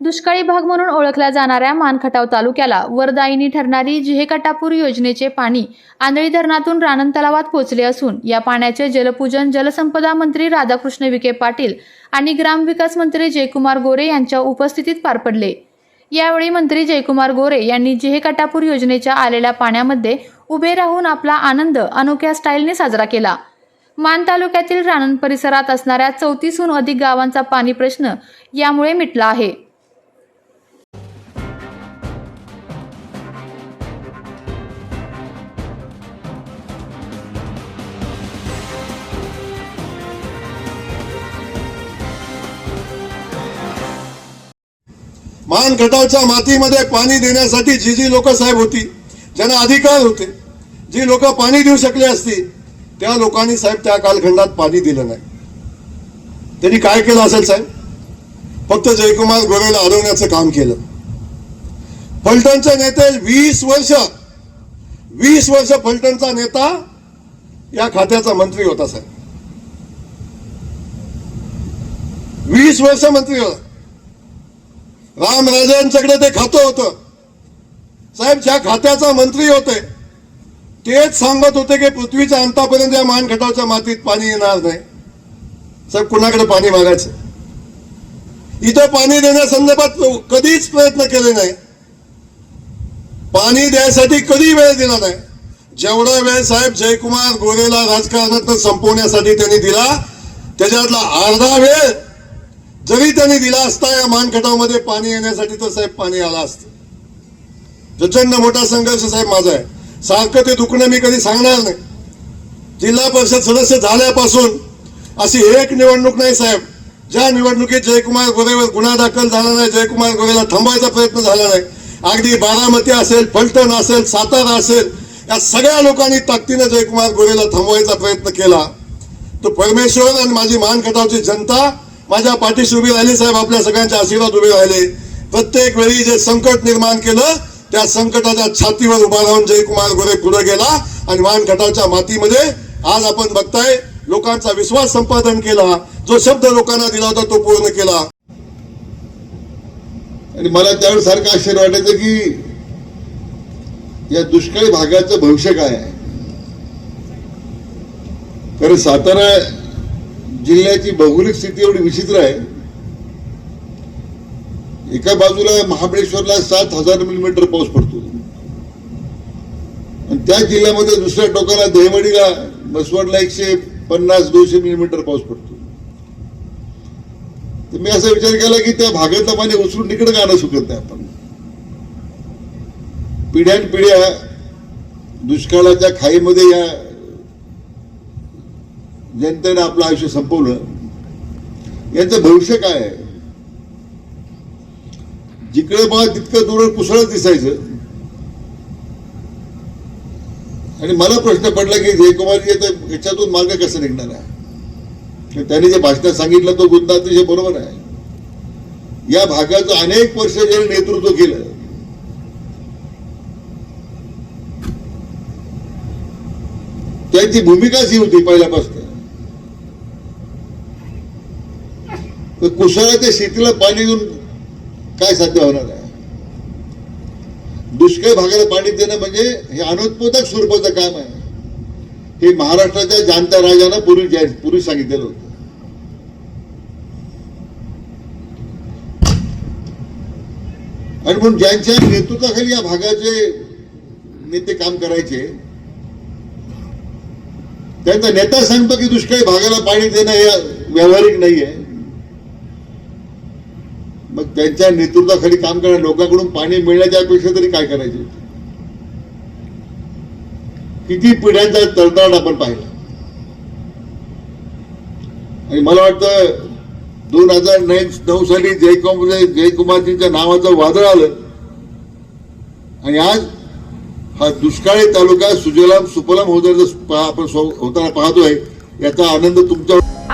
दुष्काळी भाग म्हणून ओळखल्या जाणाऱ्या मानखटाव तालुक्याला वरदायिनी ठरणारी जिहेकटापूर योजनेचे पाणी आंधळी धरणातून रानन तलावात पोहोचले असून या पाण्याचे जलपूजन जलसंपदा मंत्री राधाकृष्ण विखे पाटील आणि ग्रामविकास मंत्री जयकुमार गोरे यांच्या उपस्थितीत पार पडले. यावेळी मंत्री जयकुमार गोरे यांनी जिहेकटापूर योजनेच्या आलेल्या पाण्यामध्ये उभे राहून आपला आनंद अनोख्या स्टाईलने साजरा केला. मान तालुक्यातील रानन परिसरात असणाऱ्या चौतीसहून अधिक गावांचा पाणी प्रश्न यामुळे मिटला आहे. मान गटावच्या मातीमध्ये पाणी देण्यासाठी जी जी लोक साहेब होती ज्यांना अधिकार होते जी लोक पाणी देऊ शकले असती त्या लोकांनी साहेब त्या कालखंडात पाणी दिलं नाही. त्यांनी काय केलं असेल साहेब? फक्त जयकुमार गोरेला अडवण्याचं काम केलं. फलटणचे नेते वीस वर्ष वीस वर्ष फलटणचा नेता या खात्याचा मंत्री होता साहेब. वीस वर्ष मंत्री होता. रामराजांच्याकडे ते खातं होतं. साहेब ज्या खात्याचा मंत्री होते तेच सांगत होते की पृथ्वीच्या अंतापर्यंत या मानखटावच्या मातीत पाणी येणार नाही. साहेब कुणाकडे पाणी मागायचं? इथं पाणी देण्यासंदर्भात कधीच प्रयत्न केले नाही. पाणी द्यायसाठी कधी वेळ दिला नाही. जेवढा वेळ साहेब जयकुमार गोरेला राजकारणात संपवण्यासाठी त्यांनी दिला त्याच्यातला अर्धा वेळ जरी त्यांनी दिला असता या मानखटावमध्ये पाणी येण्यासाठी तर साहेब पाणी आलं असतं. प्रचंड मोठा संघर्ष साहेब माझा आहे. सारखं ते दुखणं मी कधी सांगणार नाही. जिल्हा परिषद सदस्य झाल्यापासून अशी एक निवडणूक नाही साहेब. ज्या निवडणुकीत जयकुमार गोरेवर गुन्हा दाखल झाला नाही जयकुमार गोरेला थांबवायचा प्रयत्न झाला नाही. अगदी बारामती असेल फलटण असेल सातारा असेल या सगळ्या लोकांनी ताकदीनं जयकुमार गोरेला थांबवायचा प्रयत्न केला. तो परमेश्वर आणि माझी मानखटावची जनता माझ्या पाठीशी उभी राहिले साहेब आपल्या सगळ्यांच्या आशीर्वाद उभे राहिले. प्रत्येक वेळी जे संकट निर्माण केलं त्या संकटाच्या छातीवर उभा राहून जयकुमार गोरे पुढे गेला आणि मानखटावच्या मातीमध्ये आज आपण बघताय लोकांचा विश्वास संपादन केला. जो शब्द लोकांना दिला होता तो पूर्ण केला. आणि मला त्यावेळेस सारखं आश्चर्य वाटायचं की या दुष्काळी भागाचं भविष्य काय आहे? कारण सातारा जिल्ह्याची भौगोलिक स्थिती एवढी विचित्र आहे. एका बाजूला महाबळेश्वरला सात हजार मिलीमीटर पाऊस पडतो. आणि त्या जिल्ह्यामध्ये दुसऱ्या टोकाला दहिवडीला मसवडला एकशे पन्नास दोनशे मिलीमीटर पाऊस पडतो. तर मी असा विचार केला की त्या भागातलं पाणी उचलून तिकडे का आणू शकत नाही आपण? पिढ्यान पिढ्या दुष्काळाच्या खाईमध्ये या जनतेने आपलं आयुष्य संपवलं यांचं भविष्य काय आहे? जिकडे मला तितकं दूर कुसळत दिसायचं. आणि मला प्रश्न पडला की जयकुमार याच्यातून मार्ग कसा निघणार आहे? त्यांनी जे भाषणात सांगितलं तो मुद्दा अतिशय बरोबर आहे. या भागाचं अनेक वर्ष ज्यांनी नेतृत्व केलं त्यांची भूमिकाच ही होती पहिल्यापासून. तर कुशळाच्या शेतीला पाणी देऊन काय साध्य होणार आहे? दुष्काळी भागाला पाणी देणं म्हणजे हे अनुत्पादक स्वरूपाचं काम आहे. हे महाराष्ट्राच्या जाणत्या राजानं पूर्वी जाहीर पूर्वी सांगितलेलं होतं. आणि म्हणून ज्यांच्या नेतृत्वाखाली या भागाचे नेते काम करायचे त्यांचा नेता सांगतो की दुष्काळी भागाला पाणी देणं हे व्यावहारिक नाही आहे मग त्यांच्या नेतृत्वाखाली काम करणं लोकांकडून पाणी मिळण्याच्या अपेक्षा तरी काय करायचे? किती पिढ्यांचा तळतळाट आपण पाहिला. आणि मला वाटतं दोन हजार नऊ साली जयकुमार जयकुमारजींच्या नावाचं वादळ आलं. आणि आज हा दुष्काळी तालुका सुजलाम सुफलाम होत आपण होताना पाहतोय याचा आनंद तुमच्या